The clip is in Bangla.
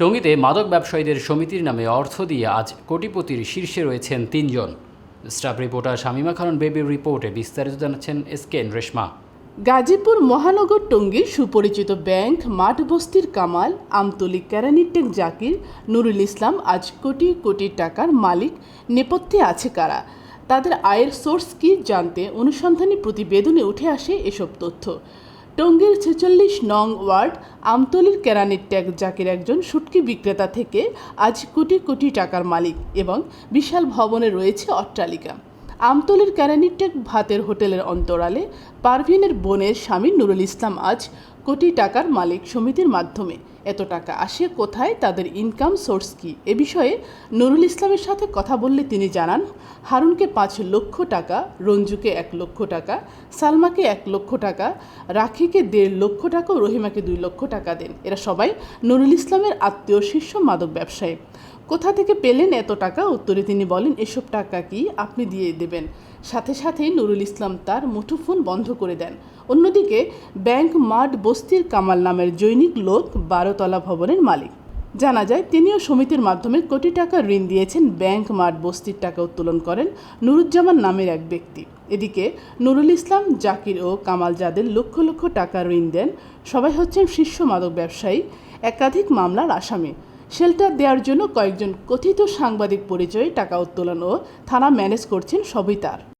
টঙ্গীতে মাদক ব্যবসায়ীদের সমিতির নামে অর্থ দিয়ে আজ কোটিপতির শীর্ষে রয়েছেন তিনজন। স্টাফ রিপোর্টার শামিমা খানন বেবির রিপোর্টে বিস্তারিত জানাচ্ছেন এস কে রেশমা। গাজীপুর মহানগর টঙ্গীর সুপরিচিত ব্যাংক মাঠ বস্তির কামাল আমতলি কেরানিটেক জাকির, নুরুল ইসলাম আজ কোটি কোটি টাকার মালিক, নেপথ্যে আছে কারা? তাদের আয়ের সোর্স কি জানতে অনুসন্ধানী প্রতিবেদনে উঠে আসে এসব তথ্য। টঙ্গীর ছেচল্লিশ নং ওয়ার্ড আমতলির কেরানির ট্যাগ জাকির একজন সুটকি বিক্রেতা থেকে আজ কোটি কোটি টাকার মালিক এবং বিশাল ভবনে রয়েছে অট্টালিকা। আমতলির ট্যাগ ভাতের হোটেলের অন্তরালে পারভিনের বোনের স্বামী নুরুল ইসলাম আজ কোটি টাকার মালিক সমিতির মাধ্যমে। এত টাকা আসে কোথায়? তাদের ইনকাম সোর্স কি? এ বিষয়ে নুরুল ইসলামের সাথে কথা বললে তিনি জানান, হারুনকে পাঁচ লক্ষ টাকা, রঞ্জুকে এক লক্ষ টাকা, সালমাকে এক লক্ষ টাকা, রাখিকে দেড় লক্ষ টাকা ও রহিমাকে দুই লক্ষ টাকা দেন। এরা সবাই নুরুল ইসলামের আত্মীয়, শীর্ষ মাদক ব্যবসায়ী। কোথা থেকে পেলেন এত টাকা? উত্তরে তিনি বলেন, এসব টাকা কি আপনি দিয়ে দেবেন? সাথে সাথেই নুরুল ইসলাম তার মুঠোফোন বন্ধ করে দেন। অন্যদিকে, ব্যাংক মাঠ বস্তির কামাল নামের জৈনিক লোক বারোতলা ভবনের মালিক। জানা যায়, তিনিও সমিতির মাধ্যমে কোটি টাকা ঋণ দিয়েছেন ব্যাংক মাঠ বস্তির টাকা উত্তোলন করেন নুরুজ্জামান নামের এক ব্যক্তি। এদিকে, নুরুল ইসলাম, জাকির ও কামাল যাদের লক্ষ লক্ষ টাকা ঋণ দেন, সবাই হচ্ছেন শীর্ষ মাদক ব্যবসায়ী, একাধিক মামলার আসামি। শেল্টার দেওয়ার জন্য কয়েকজন কথিত সাংবাদিক পরিচয়ে টাকা উত্তোলন ও থানা ম্যানেজ করছেন সবই তার